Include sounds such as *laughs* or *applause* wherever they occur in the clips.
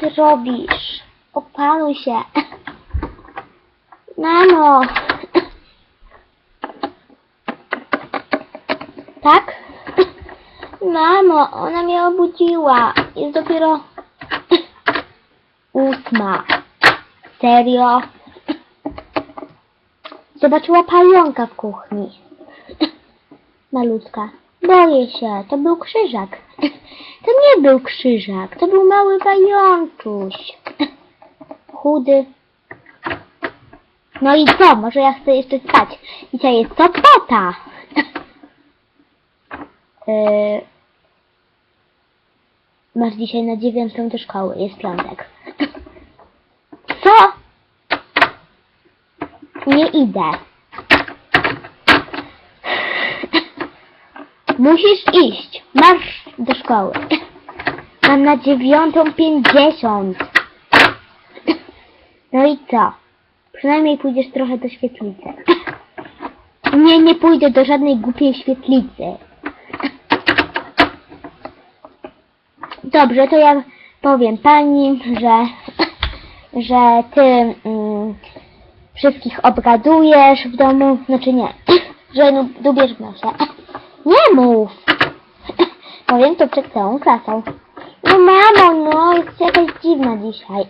Ty robisz? Opanuj się. *laughs* Mamo. *laughs* Tak? *laughs* Mamo, ona mnie obudziła. Jest dopiero ósma. Serio? Zobaczyła pająka w kuchni. Malutka. Boję się, to był krzyżak. *laughs* To nie był krzyżak, to był mały pajączuś. *laughs* Chudy. No i co? Może ja chcę jeszcze spać. Dzisiaj jest sobota. Yy, *laughs* masz dzisiaj na dziewiątą do szkoły, jest piątek. Co? Nie idę. Musisz iść. Marsz do szkoły. Mam na dziewiątą pięćdziesiąt. No i co? Przynajmniej pójdziesz trochę do świetlicy. Nie, nie pójdę do żadnej głupiej świetlicy. Dobrze, to ja powiem pani, że, że ty mm, wszystkich obgadujesz w domu, znaczy nie, *clears throat* że nu- dubiesz w nosie. Nie mów! Powiem to przed całą klasą. No mamo, no, jest jakaś dziwna dzisiaj.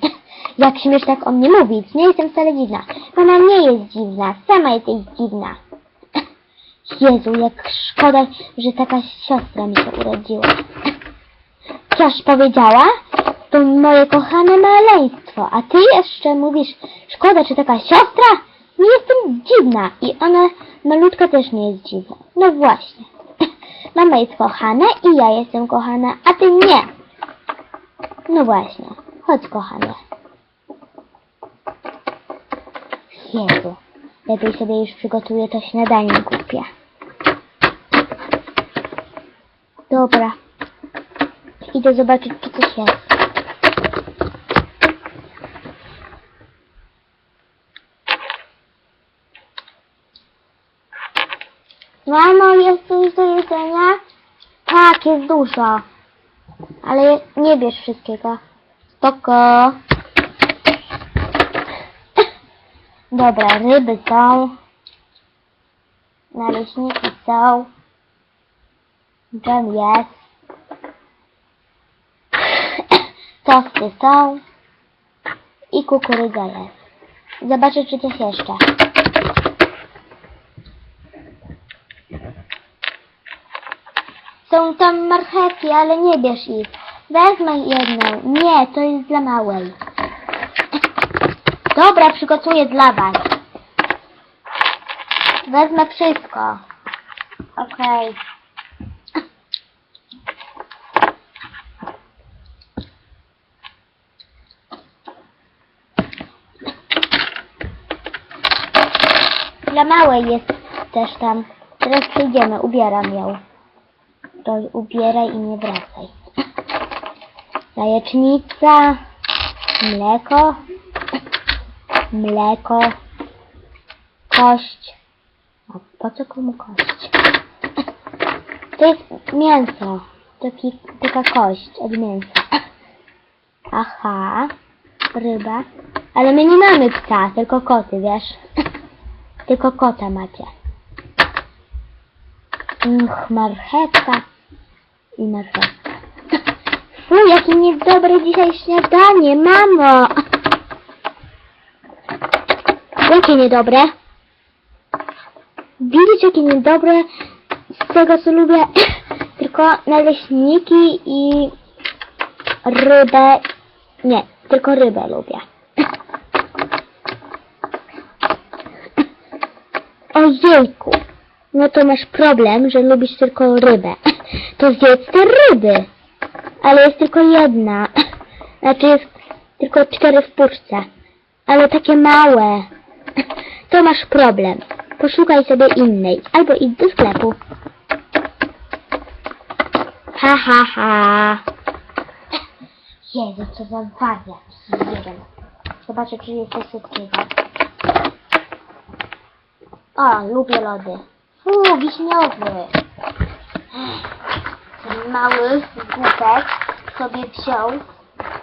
Jak śmiesz tak o mnie mówić? Nie jestem wcale dziwna. Mama nie jest dziwna, sama jesteś dziwna. Jezu, jak szkoda, że taka siostra mi się urodziła. Coś powiedziała? To moje kochane maleństwo, a ty jeszcze mówisz, szkoda, czy taka siostra? Nie jestem dziwna i ona, malutka, też nie jest dziwna. No właśnie. Mama jest kochana i ja jestem kochana, a ty nie. No właśnie. Chodź, kochanie. Jezu. Lepiej sobie już przygotuję to śniadanie głupie. Dobra. Idę zobaczyć, czy coś jest. Mamo, jest coś do jedzenia? Tak, jest dużo. Ale nie bierz wszystkiego. Spoko. Dobra, ryby są. Naleśniki są. Dżem jest. Tosty są. I kukurydza jest. Zobaczę, czy coś jeszcze. Są tam marchewki, ale nie bierz ich. Wezmę jedną. Nie, to jest dla małej. Dobra, przygotuję dla was. Wezmę wszystko. Okej. Dla małej jest też tam. Teraz przyjdziemy, ubieram ją. To ubieraj i nie wracaj. Jajecznica, mleko, mleko, kość. A po co komu kość? To jest mięso. Taki, taka kość od mięsa. Aha, ryba. Ale my nie mamy psa, tylko koty, wiesz? Tylko kota macie. Uch, marchewka i marchewka. Fu, jakie niedobre dzisiaj śniadanie, mamo! Jakie niedobre? Widzisz, jakie niedobre z tego, co lubię? *coughs* Tylko naleśniki i rybę. Nie, tylko rybę lubię. *coughs* Ojejku, no to masz problem, że lubisz tylko rybę. *laughs* To zjedz te ryby. Ale jest tylko jedna. *laughs* Znaczy jest tylko cztery w puszce. Ale takie małe. *laughs* To masz problem. Poszukaj sobie innej. Albo idź do sklepu. Ha, ha, ha. Jezu, co za wariat. Zobaczę, czy jest coś słodkiego. O, lubię lody. Fu, wiśniowy. Ten mały głupek sobie wziął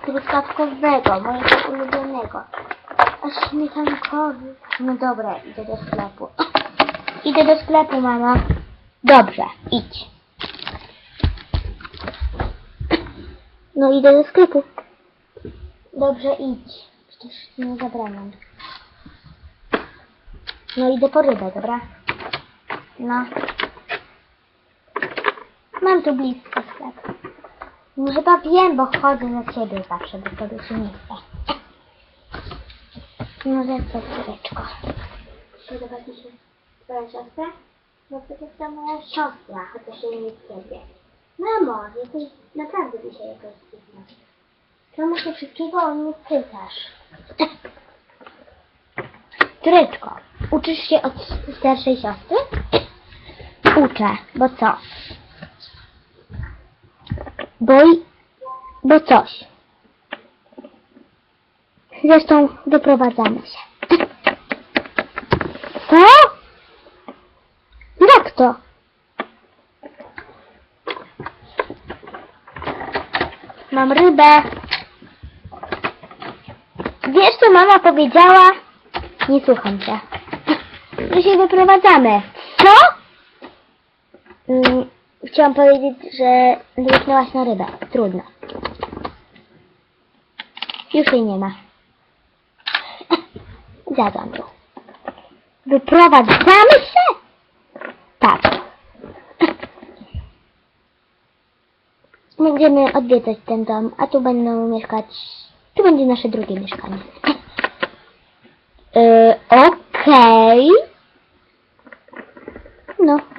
truskawkowego, mojego ulubionego. A śmietankowy. No dobra, idę do sklepu. *laughs* Idę do sklepu, mama. Dobrze, idź. No idę do sklepu. Dobrze, idź. Przecież nie zabraniam. No idę po rybę, dobra? No. Mam tu blisko sklep. No chyba wiem, bo chodzę za ciebie zawsze, bo tobie się nie chce. No lecę, córeczko. Podoba ci się twoja siostra? No to jest to moja siostra, chociaż jej nie ciebie. Mamo, jesteś naprawdę dzisiaj jakoś dziwna. Czemu się wszystkiego o mnie pytasz? Córeczko, uczysz się od starszej siostry? Uczę, bo co? Bo, bo coś. Zresztą wyprowadzamy się. Co? Jak to? Mam rybę. Wiesz co mama powiedziała? Nie słucham cię. Że się wyprowadzamy. Co? Mm, chciałam powiedzieć, że zryknęłaś na rybę. Trudno. Już jej nie ma. *laughs* Zjadłam ją. Wyprowadzamy się? Tak. *laughs* Będziemy odwiedzać ten dom, a tu będą mieszkać... Tu będzie nasze drugie mieszkanie. Yy, *laughs* okej. No.